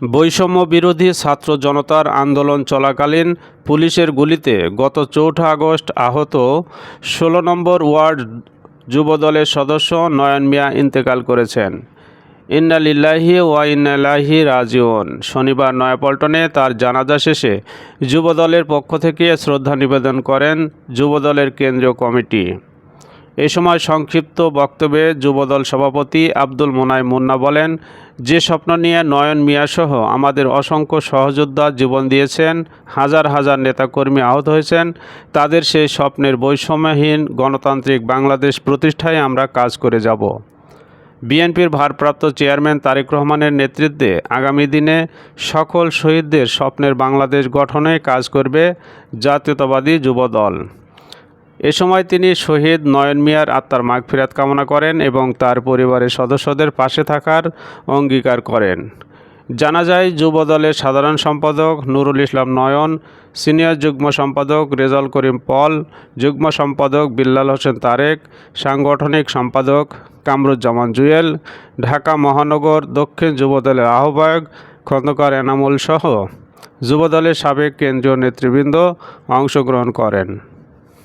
বৈষম্য বিরোধী ছাত্র জনতার আন্দোলন চলাকালীন পুলিশের গুলিতে গত চৌঠা আগস্ট আহত ষোলো নম্বর ওয়ার্ড যুবদলের সদস্য নয়ন মিয়া ইন্তেকাল করেছেন। ইন্নালিল্লাহি ওয়া ইন্না ইলাইহি রাজিউন। শনিবার নয়াপল্টনে তার জানাজা শেষে যুবদলের পক্ষ থেকে শ্রদ্ধা নিবেদন করেন যুবদলের কেন্দ্রীয় কমিটি। এ সময় সংক্ষিপ্ত বক্তব্যে যুবদল সভাপতি আব্দুল মোনাই মুন্না বলেন, যে স্বপ্ন নিয়ে নয়ন মিয়াসহ আমাদের অসংখ্য সহযোদ্ধা জীবন দিয়েছেন, হাজার হাজার নেতাকর্মী আহত হয়েছেন, তাদের সেই স্বপ্নের বৈষম্যহীন গণতান্ত্রিক বাংলাদেশ প্রতিষ্ঠায় আমরা কাজ করে যাব। বিএনপির ভারপ্রাপ্ত চেয়ারম্যান তারেক রহমানের নেতৃত্বে আগামী দিনে সকল শহীদদের স্বপ্নের বাংলাদেশ গঠনে কাজ করবে জাতীয়তাবাদী যুবদল। এ সময় তিনি শহীদ নয়ন মিয়ার আত্মার মাগফিরাত কামনা করেন এবং তার পরিবারের সদস্যদের পাশে থাকার অঙ্গীকার করেন। জানা যায়, যুবদলের সাধারণ সম্পাদক নুরুল ইসলাম নয়ন, সিনিয়র যুগ্ম সম্পাদক রেজাল করিম পল, যুগ্ম সম্পাদক বিল্লাল হোসেন তারেক, সাংগঠনিক সম্পাদক কামরুজ্জামান জুয়েল, ঢাকা মহানগর দক্ষিণ যুবদলের আহ্বায়ক খন্দকার এনামুল সহ যুবদলের সাবেক কেন্দ্রীয় নেতৃবৃন্দ অংশগ্রহণ করেন।